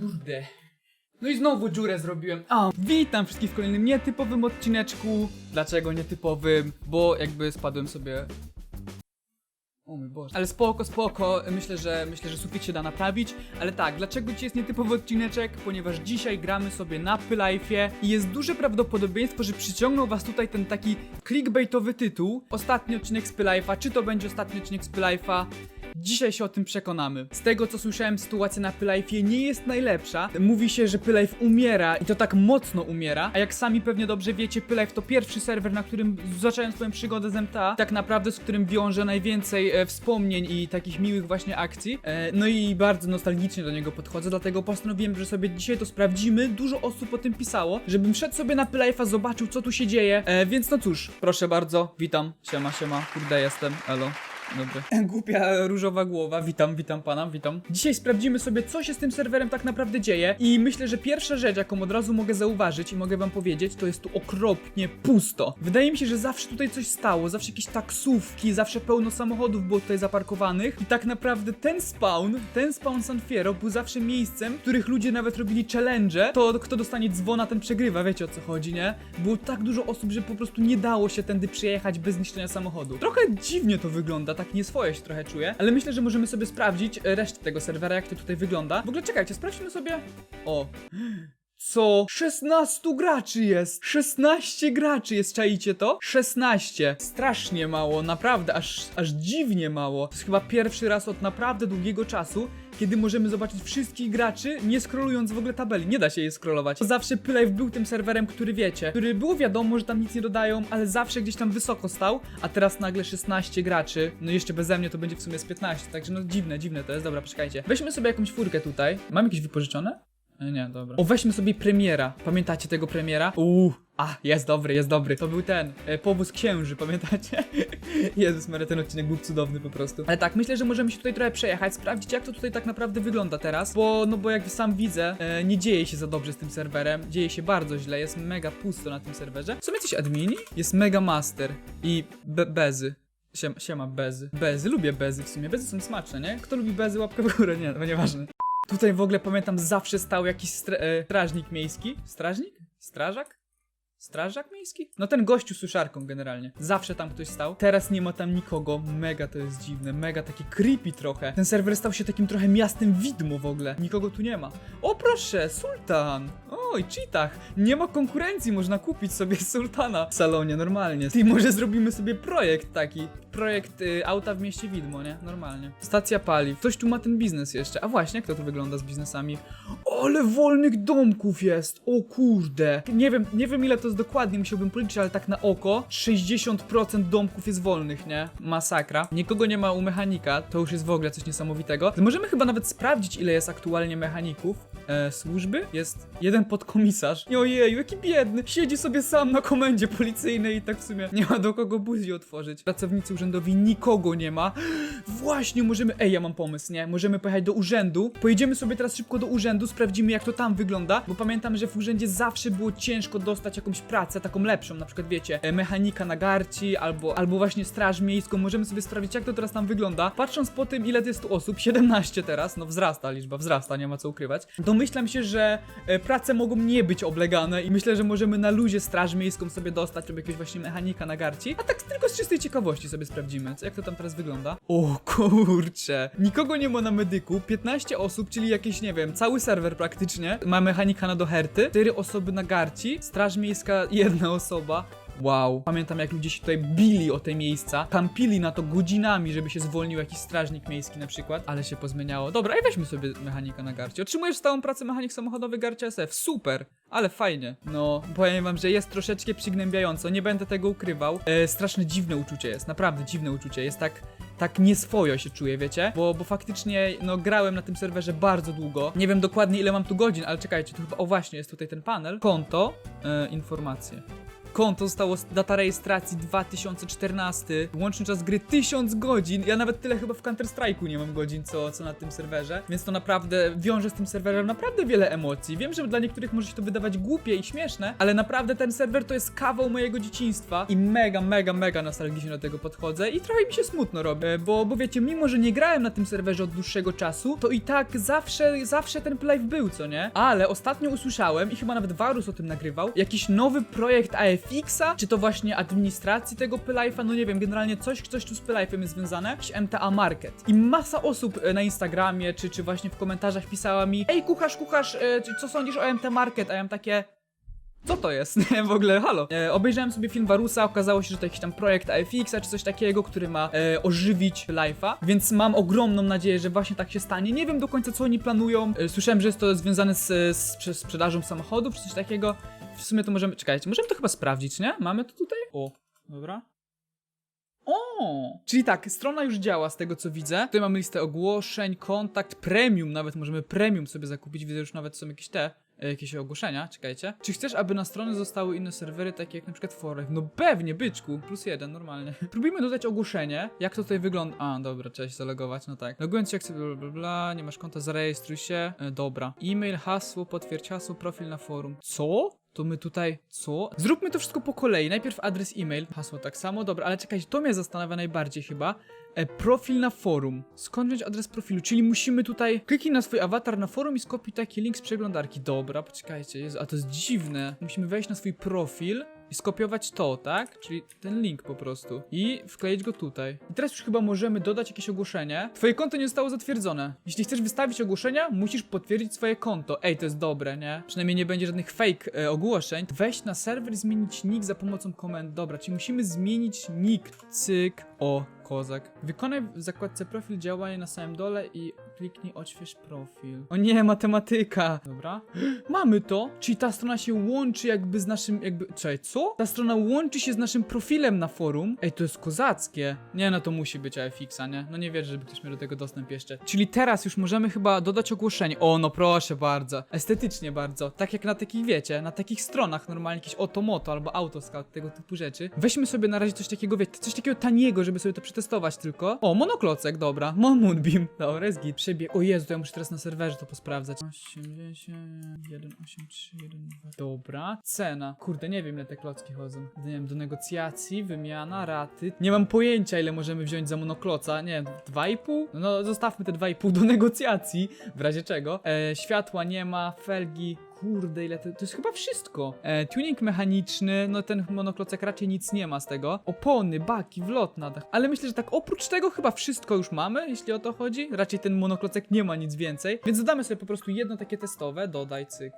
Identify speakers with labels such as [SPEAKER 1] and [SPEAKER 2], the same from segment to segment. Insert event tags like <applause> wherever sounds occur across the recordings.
[SPEAKER 1] Kurde. No i znowu dziurę zrobiłem. A, witam wszystkich w kolejnym nietypowym odcineczku. Dlaczego nietypowym? Bo jakby spadłem sobie o mój Boże. Ale spoko, spoko. Myślę, że myślę, że sufit się da naprawić. Ale tak, dlaczego dzisiaj jest nietypowy odcineczek? Ponieważ dzisiaj gramy sobie na Pylife'ie i jest duże prawdopodobieństwo, że przyciągnął was tutaj ten taki clickbaitowy tytuł. Ostatni odcinek z Pylife'a. Czy to będzie ostatni odcinek z Pylife'a? Dzisiaj się o tym przekonamy. Z tego co słyszałem, sytuacja na Pylife'ie nie jest najlepsza. Mówi się, że Pylife umiera i to tak mocno umiera. A jak sami pewnie dobrze wiecie, Pylife to pierwszy serwer, na którym zacząłem swoją przygodę z MTA. Tak naprawdę z którym wiążę najwięcej e, wspomnień i takich miłych właśnie akcji. E, no i bardzo nostalgicznie do niego podchodzę, dlatego postanowiłem, że sobie dzisiaj to sprawdzimy. Dużo osób o tym pisało, żebym wszedł sobie na Pylife'a, zobaczył co tu się dzieje. E, więc no cóż, proszę bardzo, witam. Siema, siema, kurde jestem, elo. Dobry. <laughs> Głupia różowa głowa, witam, witam pana, witam. Dzisiaj sprawdzimy sobie, co się z tym serwerem tak naprawdę dzieje i myślę, że pierwsza rzecz, jaką od razu mogę zauważyć i mogę wam powiedzieć, to jest tu okropnie pusto. Wydaje mi się, że zawsze tutaj coś stało, zawsze jakieś taksówki, zawsze pełno samochodów było tutaj zaparkowanych i tak naprawdę ten spawn, ten spawn San Fierro był zawsze miejscem, w których ludzie nawet robili challenge, to kto dostanie dzwona, ten przegrywa, wiecie o co chodzi, nie? Było tak dużo osób, że po prostu nie dało się tędy przejechać bez niszczenia samochodu. Trochę dziwnie to wygląda, tak nieswoje się trochę czuję, ale myślę, że możemy sobie sprawdzić e, resztę tego serwera, jak to tutaj wygląda. W ogóle czekajcie, sprawdźmy sobie... O... Co? 16 graczy jest! 16 graczy jest, czaicie to? 16. Strasznie mało, naprawdę, aż, aż dziwnie mało. To jest chyba pierwszy raz od naprawdę długiego czasu, kiedy możemy zobaczyć wszystkich graczy, nie scrollując w ogóle tabeli. Nie da się je scrollować. Zawsze Pylife był tym serwerem, który wiecie, który było wiadomo, że tam nic nie dodają, ale zawsze gdzieś tam wysoko stał, a teraz nagle 16 graczy. No jeszcze beze mnie to będzie w sumie z 15, także no dziwne, dziwne to jest. Dobra, poczekajcie. Weźmy sobie jakąś furkę tutaj. Mam jakieś wypożyczone? E, Nie, dobra. O, weźmy sobie premiera. Pamiętacie tego premiera? Uuu. A, jest dobry, jest dobry. To był ten, e, powóz księży, pamiętacie? <laughs> Jezus Maria, ten odcinek był cudowny po prostu. Ale tak, myślę, że możemy się tutaj trochę przejechać, sprawdzić jak to tutaj tak naprawdę wygląda teraz, bo, no bo jak sam widzę, e, nie dzieje się za dobrze z tym serwerem, dzieje się bardzo źle, jest mega pusto na tym serwerze. Są jacyś admini? Jest mega master i be bezy. Siema, bezy. Bezy, lubię bezy w sumie, bezy są smaczne, nie? Kto lubi bezy, łapkę w górę, nie, to nieważne. Tutaj w ogóle pamiętam zawsze stał jakiś stra e, strażnik miejski. Strażnik? Strażak? Strażak miejski? No ten gościu z suszarką generalnie. Zawsze tam ktoś stał. Teraz nie ma tam nikogo. Mega to jest dziwne. Mega taki creepy trochę. Ten serwer stał się takim trochę miastem widmo w ogóle. Nikogo tu nie ma. O proszę, sultan. Oj, cheatach. Nie ma konkurencji. Można kupić sobie <laughs> sultana w salonie normalnie. Ty może zrobimy sobie projekt taki. Projekt y, auta w mieście widmo, nie? Normalnie. Stacja paliw. Ktoś tu ma ten biznes jeszcze. A właśnie, jak to tu wygląda z biznesami? Ale wolnych domków jest! O kurde! Nie wiem, nie wiem ile to jest dokładnie, musiałbym policzyć, ale tak na oko 60% domków jest wolnych, nie? Masakra. Nikogo nie ma u mechanika, to już jest w ogóle coś niesamowitego. Możemy chyba nawet sprawdzić, ile jest aktualnie mechaników. E, służby? Jest jeden podkomisarz. Ojeju, jaki biedny. Siedzi sobie sam na komendzie policyjnej i tak w sumie nie ma do kogo buzi otworzyć. Pracownicy urzędowi nikogo nie ma. Właśnie, możemy... Ej, ja mam pomysł, nie? Możemy pojechać do urzędu. Pojedziemy sobie teraz szybko do urzędu, sprawdzimy jak to tam wygląda, bo pamiętam, że w urzędzie zawsze było ciężko dostać jakąś pracę, taką lepszą, na przykład wiecie, e, mechanika na garci, albo, albo właśnie straż miejską. Możemy sobie sprawdzić jak to teraz tam wygląda. Patrząc po tym, ile jest tu osób, 17 teraz, no wzrasta liczba, wzrasta, nie ma co ukrywać. Domyślam się, że e, prace mogą nie być oblegane i myślę, że możemy na luzie straż miejską sobie dostać, lub jakiegoś właśnie mechanika na garci. A tak tylko z czystej ciekawości sobie sprawdzimy, co, jak to tam teraz wygląda. O kurcze, nikogo nie ma na medyku, 15 osób, czyli jakieś, nie wiem, cały serwer praktycznie. Ma mechanika na doherty, 4 osoby na garci, straż miejska jedna osoba. Wow. Pamiętam jak ludzie się tutaj bili o te miejsca, kampili na to godzinami, żeby się zwolnił jakiś strażnik miejski na przykład, ale się pozmieniało. Dobra, i weźmy sobie mechanika na garcie. Otrzymujesz stałą pracę mechanik samochodowy garcie SF. Super, ale fajnie. No, powiem wam, że jest troszeczkę przygnębiająco, nie będę tego ukrywał. E, dziwne uczucie jest, naprawdę dziwne uczucie. Jest tak tak nieswojo się czuję, wiecie? Bo, bo faktycznie, no, grałem na tym serwerze bardzo długo. Nie wiem dokładnie ile mam tu godzin, ale czekajcie, tu chyba, o właśnie, jest tutaj ten panel. Konto, e, informacje. Konto zostało, data rejestracji 2014, łączny czas gry 1000 godzin, ja nawet tyle chyba w Counter Strike'u nie mam godzin, co, co na tym serwerze, więc to naprawdę wiąże z tym serwerem naprawdę wiele emocji. Wiem, że dla niektórych może się to wydawać głupie i śmieszne, ale naprawdę ten serwer to jest kawał mojego dzieciństwa i mega, mega, mega nostalgicznie do tego podchodzę i trochę mi się smutno robi, e, bo, bo wiecie, mimo, że nie grałem na tym serwerze od dłuższego czasu, to i tak zawsze, zawsze ten live był, co nie? Ale ostatnio usłyszałem i chyba nawet Varus o tym nagrywał, jakiś nowy projekt AFX-a, czy to właśnie administracji tego Pylife'a, no nie wiem, generalnie coś, coś tu z Pylife'em jest związane, jakiś MTA Market. I masa osób e, na Instagramie, czy, czy właśnie w komentarzach pisała mi, ej kucharz, kucharz, e, co sądzisz o MTA Market? A ja mam takie... Co to jest? <laughs> Nie, w ogóle, halo. E, obejrzałem sobie film Warusa, okazało się, że to jakiś tam projekt AFX-a czy coś takiego, który ma e, ożywić Life'a, więc mam ogromną nadzieję, że właśnie tak się stanie. Nie wiem do końca, co oni planują. E, słyszałem, że jest to związane z, z sprze- sprzedażą samochodów, czy coś takiego. W sumie to możemy, czekajcie, możemy to chyba sprawdzić, nie? Mamy to tutaj? O, dobra. O! Czyli tak, strona już działa z tego co widzę. Tutaj mamy listę ogłoszeń, kontakt, premium, nawet możemy premium sobie zakupić. Widzę już nawet są jakieś te, e, jakieś ogłoszenia, czekajcie. Czy chcesz, aby na stronie zostały inne serwery, takie jak na przykład Forex? No pewnie, byczku, plus jeden, normalnie. <laughs> Próbujmy dodać ogłoszenie, jak to tutaj wygląda. A, dobra, trzeba się zalogować, no tak. Logując się jak sobie bla bla bla, nie masz konta, zarejestruj się. E, dobra. E-mail, hasło, potwierdź hasło, profil na forum. Co? To my tutaj, co? Zróbmy to wszystko po kolei. Najpierw adres e-mail, hasło tak samo, dobra, ale czekajcie, to mnie zastanawia najbardziej chyba. E, profil na forum. Skąd wziąć adres profilu? Czyli musimy tutaj kliknij na swój awatar na forum i skopiuj taki link z przeglądarki. Dobra, poczekajcie, Jezu, a to jest dziwne. Musimy wejść na swój profil i skopiować to, tak? Czyli ten link po prostu. I wkleić go tutaj. I teraz już chyba możemy dodać jakieś ogłoszenie. Twoje konto nie zostało zatwierdzone. Jeśli chcesz wystawić ogłoszenia, musisz potwierdzić swoje konto. Ej, to jest dobre, nie? Przynajmniej nie będzie żadnych fake e, ogłoszeń. Wejść na serwer i zmienić nick za pomocą komend. Dobra, czyli musimy zmienić nick. Cyk. O, kozak. Wykonaj w zakładce profil działanie na samym dole i kliknij odśwież profil. O nie, matematyka. Dobra. Mamy to, czyli ta strona się łączy jakby z naszym, jakby, czekaj, co? Ta strona łączy się z naszym profilem na forum. Ej, to jest kozackie. Nie, no to musi być AFX-a, nie? No nie wierzę, żeby ktoś miał do tego dostęp jeszcze. Czyli teraz już możemy chyba dodać ogłoszenie. O, no proszę bardzo. Estetycznie bardzo. Tak jak na takich, wiecie, na takich stronach normalnie, jakieś Otomoto albo Autoscout, tego typu rzeczy. Weźmy sobie na razie coś takiego, wiecie, coś takiego taniego, żeby sobie to przetestować tylko. O, monoklocek, dobra. Mon Moonbeam. Dobra, jest git. Przebieg. O Jezu, ja muszę teraz na serwerze to posprawdzać. 80, 1, 8, 3, 1, 2. Dobra. Cena. Kurde, nie wiem ile te klocki chodzą. Nie wiem, do negocjacji, wymiana, raty. Nie mam pojęcia ile możemy wziąć za monokloca. Nie wiem, 2,5? No, no zostawmy te 2,5 do <laughs> negocjacji. W razie czego. E, światła nie ma, felgi. Kurde, ile to, to jest chyba wszystko. E, tuning mechaniczny, no ten monoklocek raczej nic nie ma z tego. Opony, baki, wlot na dach. Ale myślę, że tak oprócz tego chyba wszystko już mamy, jeśli o to chodzi. Raczej ten monoklocek nie ma nic więcej. Więc dodamy sobie po prostu jedno takie testowe. Dodaj, cyk.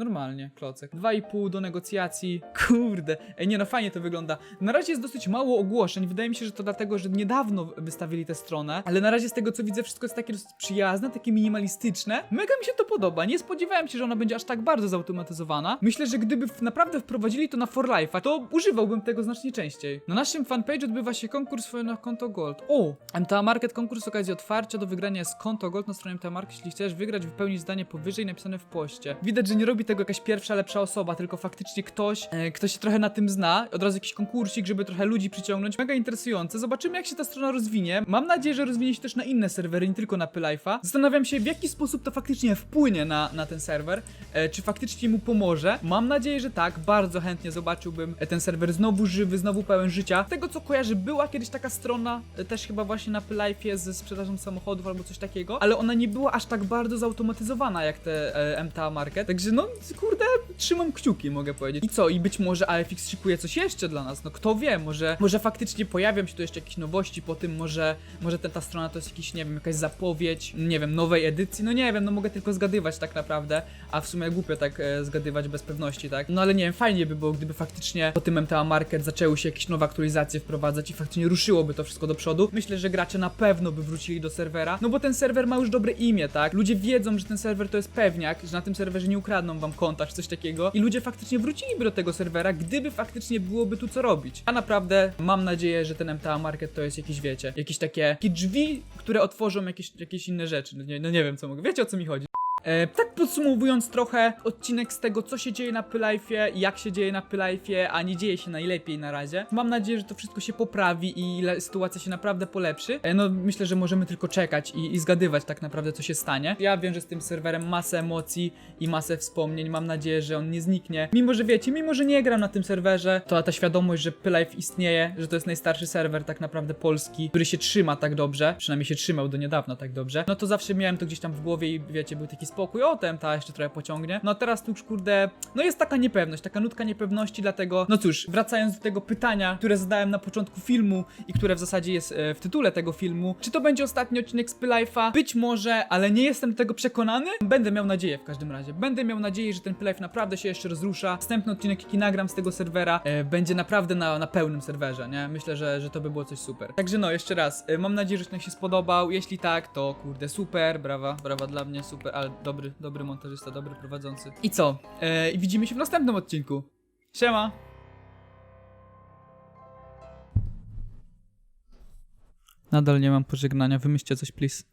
[SPEAKER 1] Normalnie, klocek. 2,5 do negocjacji. Kurde. Ej, nie no, fajnie to wygląda. Na razie jest dosyć mało ogłoszeń. Wydaje mi się, że to dlatego, że niedawno wystawili tę stronę. Ale na razie z tego, co widzę, wszystko jest takie dosyć przyjazne, takie minimalistyczne. Mega mi się to podoba. Nie spodziewałem się, że ona będzie aż tak bardzo zautomatyzowana. Myślę, że gdyby naprawdę wprowadzili to na For Life, to używałbym tego znacznie częściej. Na naszym fanpage odbywa się konkurs na konto Gold. O! MTA Market konkurs okazji otwarcia do wygrania jest konto Gold na stronie MTA Market. Jeśli chcesz wygrać, wypełnić zdanie powyżej napisane w poście. Widać, że nie robi tego jakaś pierwsza, lepsza osoba, tylko faktycznie ktoś, e, ktoś się trochę na tym zna. Od razu jakiś konkursik, żeby trochę ludzi przyciągnąć. Mega interesujące. Zobaczymy, jak się ta strona rozwinie. Mam nadzieję, że rozwinie się też na inne serwery, nie tylko na Pylife'a. Zastanawiam się, w jaki sposób to faktycznie wpłynie na, na ten serwer. E, czy faktycznie mu pomoże? Mam nadzieję, że tak. Bardzo chętnie zobaczyłbym e, ten serwer znowu żywy, znowu pełen życia. Z tego co kojarzę, była kiedyś taka strona, e, też chyba właśnie na Pylife'ie ze sprzedażą samochodów albo coś takiego, ale ona nie była aż tak bardzo zautomatyzowana jak te e, MTA Market. Także no, kurde, trzymam kciuki, mogę powiedzieć. I co? I być może AFX szykuje coś jeszcze dla nas. No kto wie, może, może faktycznie pojawią się tu jeszcze jakieś nowości po tym, może, może ten, ta strona to jest jakiś, nie wiem, jakaś zapowiedź, nie wiem, nowej edycji. No nie wiem, no mogę tylko zgadywać tak naprawdę, a w sumie głupio tak e, zgadywać bez pewności, tak? No ale nie wiem, fajnie by było, gdyby faktycznie po tym MTA Market zaczęły się jakieś nowe aktualizacje wprowadzać i faktycznie ruszyłoby to wszystko do przodu. Myślę, że gracze na pewno by wrócili do serwera, no bo ten serwer ma już dobre imię, tak? Ludzie wiedzą, że ten serwer to jest pewniak, że na tym serwerze nie ukradną wam konta czy coś takiego i ludzie faktycznie wróciliby do tego serwera, gdyby faktycznie byłoby tu co robić. A naprawdę mam nadzieję, że ten MTA Market to jest jakieś, wiecie, jakieś takie, takie drzwi, które otworzą jakieś, jakieś inne rzeczy. No nie, no nie wiem co mogę. Wiecie o co mi chodzi. E, tak podsumowując trochę odcinek z tego, co się dzieje na Pylifie, jak się dzieje na Pylifie, a nie dzieje się najlepiej na razie. Mam nadzieję, że to wszystko się poprawi i sytuacja się naprawdę polepszy. E, no myślę, że możemy tylko czekać i, i zgadywać tak naprawdę, co się stanie. Ja wiem, że z tym serwerem masę emocji i masę wspomnień. Mam nadzieję, że on nie zniknie. Mimo, że wiecie, mimo, że nie gram na tym serwerze, to ta świadomość, że Pylife istnieje, że to jest najstarszy serwer tak naprawdę polski, który się trzyma tak dobrze, przynajmniej się trzymał do niedawna tak dobrze, no to zawsze miałem to gdzieś tam w głowie i wiecie, był taki spokój, o tem ta jeszcze trochę pociągnie. No a teraz tu już kurde, no jest taka niepewność, taka nutka niepewności, dlatego, no cóż, wracając do tego pytania, które zadałem na początku filmu i które w zasadzie jest e, w tytule tego filmu, czy to będzie ostatni odcinek z? Być może, ale nie jestem do tego przekonany. Będę miał nadzieję w każdym razie. Będę miał nadzieję, że ten Pylife naprawdę się jeszcze rozrusza. Następny odcinek, jaki nagram z tego serwera, e, będzie naprawdę na, na pełnym serwerze, nie? Myślę, że, że to by było coś super. Także no, jeszcze raz, e, mam nadzieję, że odcinek się spodobał. Jeśli tak, to kurde, super, brawa, brawa dla mnie, super, ale dobry, dobry montażysta, dobry prowadzący. I co? E, I widzimy się w następnym odcinku. Siema! Nadal nie mam pożegnania, wymyślcie coś, please.